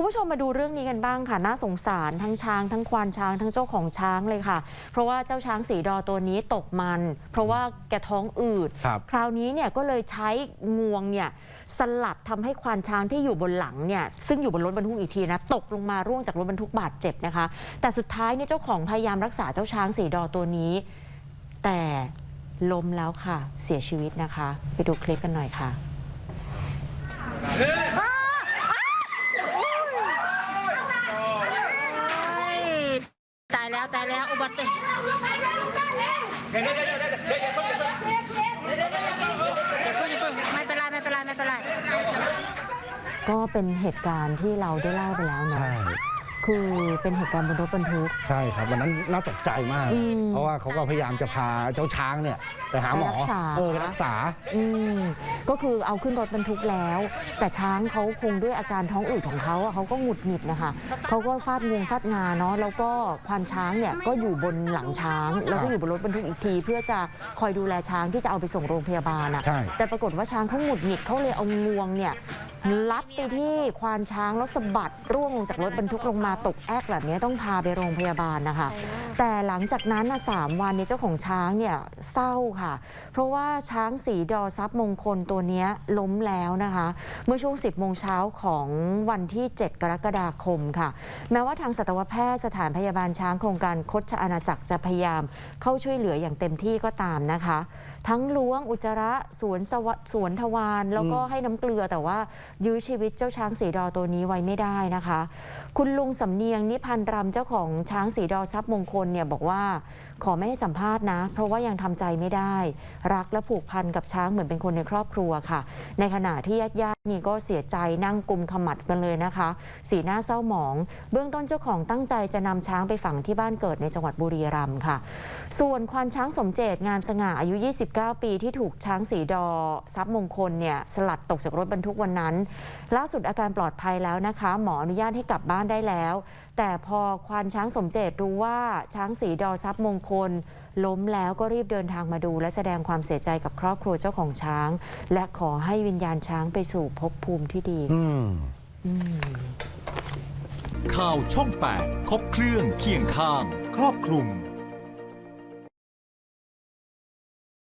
คุณผู้ชมมาดูเรื่องนี้กันบ้างค่ะ น่าสงสารทั้งช้างทั้งควานช้างทั้งเจ้าของช้างเลยค่ะ เพราะว่าเจ้าช้างสีดอตัวนี้ตกมัน เพราะว่าแกท้องอืดครับคราวนี้เนี่ยก็เลยใช้งวงเนี่ยสลัดทำให้ควานช้างที่อยู่บนหลังเนี่ยซึ่งอยู่บนรถบรรทุกอีกทีนะตกลงมาร่วงจากรถบรรทุกบาดเจ็บนะคะ แต่สุดท้ายเนี่ยเจ้าของพยายามรักษาเจ้าช้างสีดอตัวนี้ แต่ล้มแล้วค่ะ เสียชีวิตนะคะ ไปดูคลิปกันหน่อยค่ะายแล้วตายแล้วอุบัติเหตุเพิ่งอย่าเพิ่งไม่เป็นไรไม่เป็นไรไม่เป็นไรก็เป็นเหตุการณ์ที่เราได้เล่าไปแล้วเนอะ คือเป็นเหตุการณ์บนรถบรรทุก ใช่ครับวันนั้นน่าตกใจมาก อืมเพราะว่าเขาก็พยายามจะพาเจ้าช้างเนี่ยไปหาหมอไปรักษา เออไปรักษา อืมก็คือเอาขึ้นรถบรรทุกแล้ว แต่ช้างเขาคงด้วยอาการท้องอืดของเขาอะเขาก็หงุดหงิดนะคะเขาก็ฟาดงวงฟาดงาเนาะแล้วก็ควานช้างเนี่ยก็อยู่บนหลังช้าง แล้วก็อยู่บนรถบรรทุกอีกที เพื่อจะคอยดูแลช้างที่จะเอาไปส่งโรงพยาบาลอะใช่ แต่ปรากฏว่าช้างเขาหงุดหงิดเขาเลยเอางวงเนี่ยลัดไปที่ควานช้างแล้วสะบัดร่วงลงจากรถบรรทุกลงมาตกแอกแบบนี้ต้องพาไปโรงพยาบาลนะคะ แต่หลังจากนั้นนะสามวันเนี่ยเจ้าของช้างเนี่ยเศร้าค่ะ เพราะว่าช้างสีดอซับมงคลตัวเนี้ยล้มแล้วนะคะ เมื่อช่วง 10โมงเช้าของวันที่ 7 กรกฎาคมค่ะ แม้ว่าทางสัตวแพทย์สถานพยาบาลช้างโครงการคดชอาณาจักรจะพยายามเข้าช่วยเหลืออย่างเต็มที่ก็ตามนะคะ ทั้งล้วงอุจจาระสวนสวสวนทวารแล้วก็ให้น้ำเกลือแต่ว่ายื้อชีวิตเจ้าช้างสีดอตัวนี้ไว้ไม่ได้นะคะ คุณลุงสำเนียงนิพันธ์รำเจ้าของช้างสีดอทรัพย์มงคลเนี่ยบอกว่าขอไม่ให้สัมภาษณ์นะ เพราะว่ายังทำใจไม่ได้ รักและผูกพันกับช้างเหมือนเป็นคนในครอบครัวค่ะ ในขณะที่ญาติญาติๆนี่ก็เสียใจนั่งกุมขมัดกันเลยนะคะ สีหน้าเศร้าหมอง เบื้องต้นเจ้าของตั้งใจจะนำช้างไปฝังที่บ้านเกิดในจังหวัดบุรีรัมย์ค่ะ ส่วนควานช้างสมเจตงามสง่าอายุ 29 ปีที่ถูกช้างสีดอทรัพย์มงคลเนี่ยสลัดตกจากรถบรรทุกวันนั้น ล่าสุดอาการปลอดภัยแล้วนะคะ หมออนุญาตให้กลับบ้านได้แล้วแต่พอควานช้างสมเจตรู้ว่าช้างสีดอทรัพย์มงคล ล้มแล้วก็รีบเดินทางมาดู และแสดงความเสียใจกับครอบครัวเจ้าของช้าง และขอให้วิญญาณช้างไปสู่ภพภูมิที่ดีอืมอืมข่าวช่อง 8 ครบเครื่องเคียงข้าง ครอบคลุม